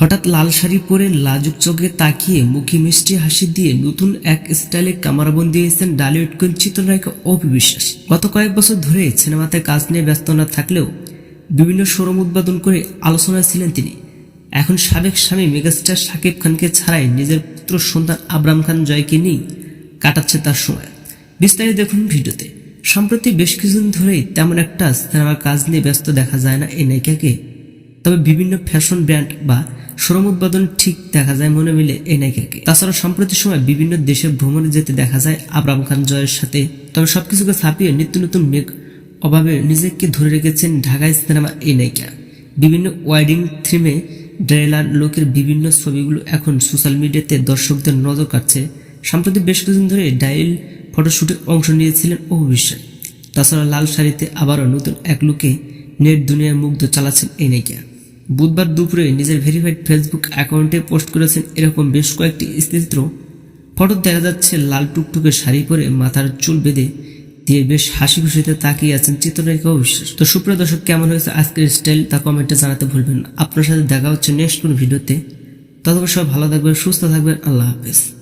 হঠাৎ লাল শাড়ি পরে লাজুক চোখে তাকিয়ে মুখে মিষ্টি হাসি দিয়ে নতুন এক স্টাইলে কামারাবন্দি হয়েছেন ডালিউড কুইন চিত্রনায়িকা অপি বিশ্বাস। গত কয়েক বছর ধরে সিনেমাতে কাজ নিয়ে ব্যস্ত না থাকলেও বিভিন্ন শোরুম উদ্বোধন করে আলোচনায় ছিলেন তিনি। এখন সাবেক স্বামী মেগাস্টার শাকিব খানকে ছাড়াই নিজের পুত্র সন্তান আবরাম খান জয়কে নিয়ে কাটাচ্ছে তার সময়। বিস্তারিত দেখুন ভিডিওতে। সম্প্রতি বেশ কিছুদিন ধরেই তেমন একটা সিনেমার কাজ নিয়ে ব্যস্ত দেখা যায় না এই নায়িকাকে। তবে বিভিন্ন ফ্যাশন ব্র্যান্ড বা শ্রম উৎপাদন ঠিক দেখা যায় মনে মিলে এই নায়িকাকে। তাছাড়া সম্প্রতি সময় বিভিন্ন দেশে ভ্রমণে যেতে দেখা যায় আবরাম খান জয়ের সাথে। তবে সবকিছুকে ছাপিয়ে নিত্য নতুন মেঘ অভাবে নিজেকে ধরে রেখেছেন ঢাকায় সিনেমা এই নায়িকা। বিভিন্ন ওয়েডিং থিমে ড্রেলার লোকের বিভিন্ন ছবিগুলো এখন সোশ্যাল মিডিয়াতে দর্শকদের নজর কাটছে সম্প্রতি বেশ কিছুদিন ধরে ডাইল ফটোশুটে অংশ নিয়েছিলেন অপু বিশ্বাস তাছাড়া লাল শাড়িতে আবারও নতুন এক লুকে নেট দুনিয়ায় মুগ্ধ চালাচ্ছেন এই নায়িকা। বুধবার দুপুরে নিজের ভেরিফাইড ফেসবুক অ্যাকাউন্টে পোস্ট করেছেন এরকম বেশ কয়েকটি স্থিতিচিত্র ফটো দেখা যাচ্ছে লাল টুকটুকে শাড়ি পরে মাথার চুল বেঁধে দিয়ে বেশ হাসি খুশিতে তাকিয়ে আছেন চিত্রনায়িকা অবিশ্বাস তো সুপ্রিয় দর্শক, কেমন হয়েছে আজকের স্টাইল তা কমেন্টে জানাতে ভুলবেন আপনার সাথে দেখা হচ্ছে নেক্সট কোন ভিডিওতে ততক্ষণ সবাই ভালো থাকবেন, সুস্থ থাকবেন। আল্লাহ হাফেজ।